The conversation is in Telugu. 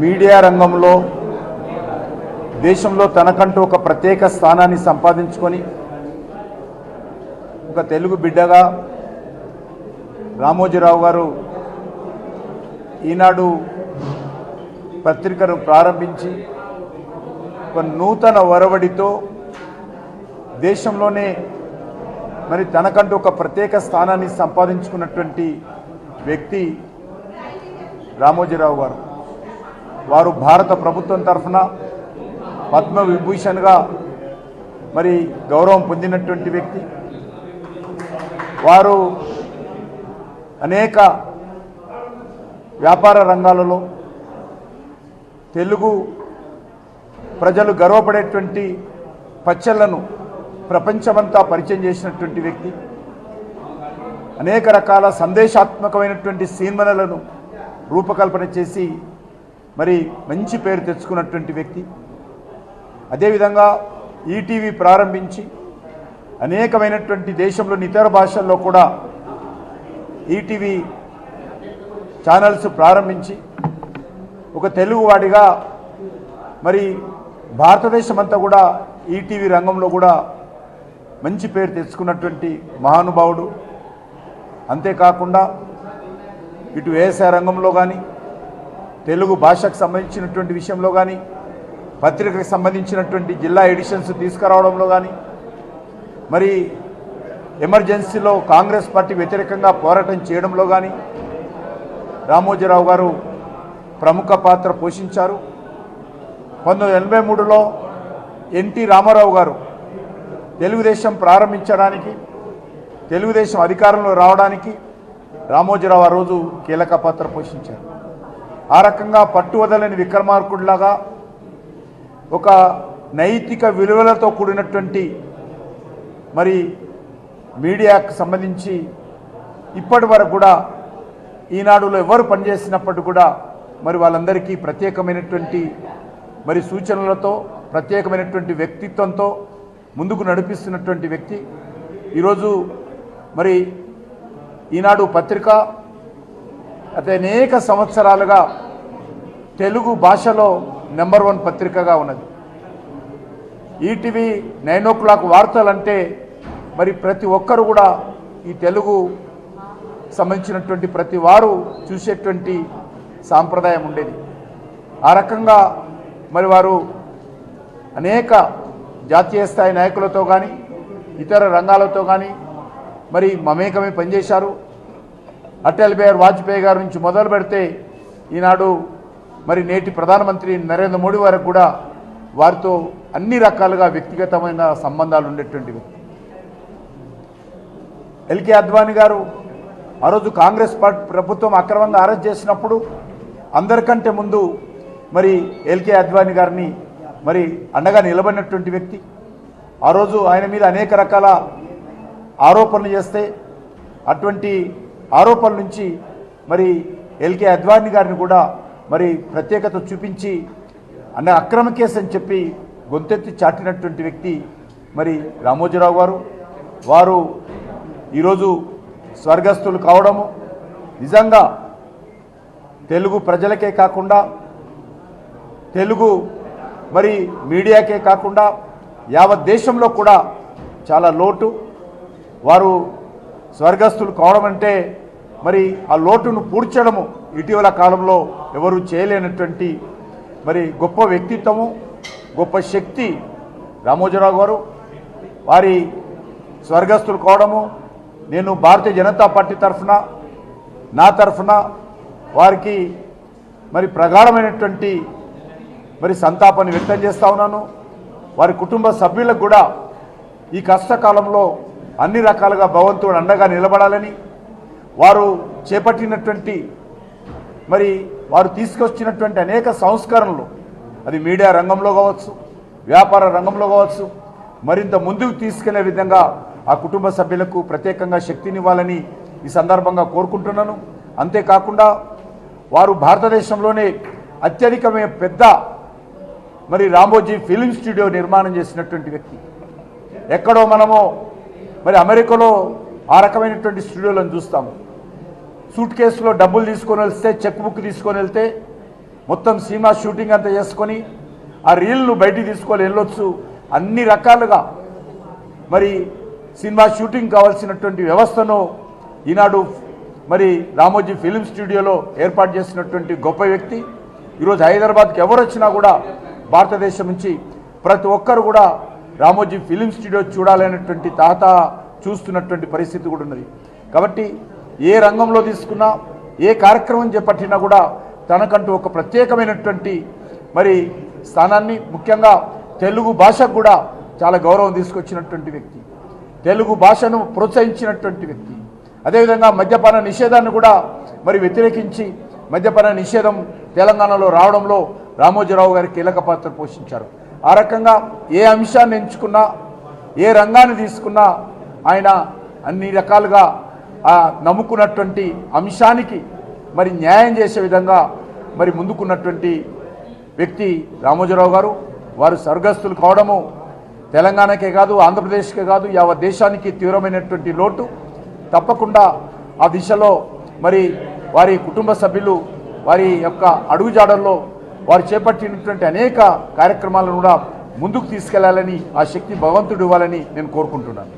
మీడియా రంగంలో దేశంలో తనకంటూ ఒక ప్రత్యేక స్థానాన్ని సంపాదించుకొని ఒక తెలుగు బిడ్డగా రామోజీరావు గారు ఈనాడు పత్రికను ప్రారంభించి ఒక నూతన ఒరవడితో దేశంలోనే మరి తనకంటూ ఒక ప్రత్యేక స్థానాన్ని సంపాదించుకున్నటువంటి వ్యక్తి రామోజీరావు గారు. వారు భారత ప్రభుత్వం తరఫున పద్మ విభూషణ్గా మరి గౌరవం పొందినటువంటి వ్యక్తి. వారు అనేక వ్యాపార రంగాలలో తెలుగు ప్రజలు గర్వపడేటువంటి పచ్చళ్ళను ప్రపంచమంతా పరిచయం చేసినటువంటి వ్యక్తి. అనేక రకాల సందేశాత్మకమైనటువంటి సినిమాలను రూపకల్పన చేసి మరి మంచి పేరు తెచ్చుకున్నటువంటి వ్యక్తి. అదేవిధంగా ఈటీవీ ప్రారంభించి అనేకమైనటువంటి దేశంలోని ఇతర భాషల్లో కూడా ఈటీవీ ఛానల్స్ ప్రారంభించి ఒక తెలుగువాడిగా మరి భారతదేశం అంతా కూడా ఈటీవీ రంగంలో కూడా మంచి పేరు తెచ్చుకున్నటువంటి మహానుభావుడు. అంతేకాకుండా ఇటు వ్యవసాయ రంగంలో కానీ తెలుగు భాషకు సంబంధించినటువంటి విషయంలో కానీ పత్రికకు సంబంధించినటువంటి జిల్లా ఎడిషన్స్ తీసుకురావడంలో కానీ మరి ఎమర్జెన్సీలో కాంగ్రెస్ పార్టీ వ్యతిరేకంగా పోరాటం చేయడంలో కానీ రామోజీరావు గారు ప్రముఖ పాత్ర పోషించారు. పంతొమ్మిది ఎనభై మూడులో ఎన్టీ రామారావు గారు తెలుగుదేశం ప్రారంభించడానికి తెలుగుదేశం అధికారంలో రావడానికి రామోజీరావు ఆ రోజు కీలక పాత్ర పోషించారు. ఆ రకంగా పట్టు వదలని విక్రమార్కుడిలాగా ఒక నైతిక విలువలతో కూడినటువంటి మరి మీడియాకు సంబంధించి ఇప్పటి వరకు కూడా ఈనాడులో ఎవరు పనిచేసినప్పటికీ కూడా మరి వాళ్ళందరికీ ప్రత్యేకమైనటువంటి మరి సూచనలతో ప్రత్యేకమైనటువంటి వ్యక్తిత్వంతో ముందుకు నడిపిస్తున్నటువంటి వ్యక్తి. ఈరోజు మరి ఈనాడు పత్రిక అతనేక అనేక సంవత్సరాలుగా తెలుగు భాషలో నెంబర్ వన్ పత్రికగా ఉన్నది. ఈటీవీ నైన్ ఓ క్లాక్ వార్తలంటే మరి ప్రతి ఒక్కరు కూడా ఈ తెలుగు సంబంధించినటువంటి ప్రతి వారు చూసేటువంటి సాంప్రదాయం ఉండేది. ఆ రకంగా మరి వారు అనేక జాతీయ స్థాయి నాయకులతో కానీ ఇతర రంగాలతో కానీ మరి మమేకమే పనిచేశారు. అటల్ బిహారీ వాజ్పేయి గారి నుంచి మొదలు పెడితే ఈనాడు మరి నేటి ప్రధానమంత్రి నరేంద్ర మోడీ వరకు కూడా వారితో అన్ని రకాలుగా వ్యక్తిగతమైన సంబంధాలు ఉండేటువంటి వ్యక్తి. ఎల్కే అద్వానీ గారు ఆ రోజు కాంగ్రెస్ పార్టీ ప్రభుత్వం అక్రమంగా అరెస్ట్ చేసినప్పుడు అందరికంటే ముందు మరి ఎల్కే అద్వానీ గారిని మరి అండగా నిలబడినటువంటి వ్యక్తి. ఆ రోజు ఆయన మీద అనేక రకాల ఆరోపణలు చేస్తే అటువంటి ఆరోపణల నుంచి మరి ఎల్కే అద్వానీ గారిని కూడా మరి ప్రత్యేకత చూపించి అన్న అక్రమ కేసు అని చెప్పి గొంతెత్తి చాటినటువంటి వ్యక్తి మరి రామోజీరావు గారు. వారు ఈరోజు స్వర్గస్థులు కావడము. నిజంగా తెలుగు ప్రజలకే కాకుండా తెలుగు మరి మీడియాకే కాకుండా యావత్ దేశంలో కూడా చాలా లోటు. వారు స్వర్గస్థులు కావడం అంటే మరి ఆ లోటును పూడ్చడము ఇటీవల కాలంలో ఎవరు చేయలేనటువంటి మరి గొప్ప వ్యక్తిత్వము గొప్ప శక్తి రామోజీరావు గారు వారి స్వర్గస్థులు కావడము నేను భారతీయ జనతా పార్టీ తరఫున నా తరఫున వారికి మరి ప్రగాఢమైనటువంటి మరి సంతాపాన్ని వ్యక్తం చేస్తా ఉన్నాను. వారి కుటుంబ సభ్యులకు కూడా ఈ కష్టకాలంలో అన్ని రకాలుగా భగవంతుడు అండగా నిలబడాలని వారు చేపట్టినటువంటి మరి వారు తీసుకొచ్చినటువంటి అనేక సంస్కరణలు. అది మీడియా రంగంలో కావచ్చు వ్యాపార రంగంలో కావచ్చు మరింత ముందుకు తీసుకెళ్ళే విధంగా ఆ కుటుంబ సభ్యులకు ప్రత్యేకంగా శక్తినివ్వాలని ఈ సందర్భంగా కోరుకుంటున్నాను. అంతేకాకుండా వారు భారతదేశంలోనే అత్యధికమే పెద్ద మరి రామోజీ ఫిలిం స్టూడియో నిర్మాణం చేసినటువంటి వ్యక్తి. ఎక్కడో మనము మరి అమెరికాలో ఆ రకమైనటువంటి స్టూడియోలను చూస్తాము సూట్ కేసులో డబ్బులు తీసుకొని వెళ్తే చెక్ బుక్ తీసుకొని వెళ్తే మొత్తం సినిమా షూటింగ్ అంతా చేసుకొని ఆ రీల్ను బయటికి తీసుకొని వెళ్ళొచ్చు. అన్ని రకాలుగా. మరి సినిమా షూటింగ్ కావాల్సినటువంటి వ్యవస్థను ఈనాడు మరి రామోజీ ఫిలిం స్టూడియోలో ఏర్పాటు చేసినటువంటి గొప్ప వ్యక్తి. ఈరోజు హైదరాబాద్కి ఎవరు వచ్చినా కూడా భారతదేశం నుంచి ప్రతి ఒక్కరు కూడా రామోజీ ఫిలిం స్టూడియో చూడాలనేటువంటి తాత చూస్తున్నటువంటి పరిస్థితి కూడా ఉన్నది. కాబట్టి ఏ రంగంలో తీసుకున్నా ఏ కార్యక్రమం చేపట్టినా కూడా తనకంటూ ఒక ప్రత్యేకమైనటువంటి మరి స్థానాన్ని ముఖ్యంగా తెలుగు భాషకు కూడా చాలా గౌరవం తీసుకొచ్చినటువంటి వ్యక్తి. తెలుగు భాషను ప్రోత్సహించినటువంటి వ్యక్తి. అదేవిధంగా మద్యపాన నిషేధాన్ని కూడా మరి వ్యతిరేకించి మద్యపాన నిషేధం తెలంగాణలో రావడంలో రామోజీరావు గారి కీలక పాత్ర పోషించారు. ఆ రకంగా ఏ అంశాన్ని ఎంచుకున్నా ఏ రంగాన్ని తీసుకున్నా ఆయన అన్ని రకాలుగా నమ్ముకున్నటువంటి అంశానికి మరి న్యాయం చేసే విధంగా మరి ముందుకున్నటువంటి వ్యక్తి రామోజీరావు గారు. వారు స్వర్గస్థులు కావడము తెలంగాణకే కాదు ఆంధ్రప్రదేశ్కే కాదు యావ దేశానికి తీవ్రమైనటువంటి లోటు. తప్పకుండా ఆ దిశలో మరి వారి కుటుంబ సభ్యులు వారి యొక్క అడుగుజాడల్లో వారు చేపట్టినటువంటి అనేక కార్యక్రమాలను కూడా ముందుకు తీసుకెళ్ళాలని ఆ శక్తి భగవంతుడు ఇవ్వాలని నేను కోరుకుంటున్నాను.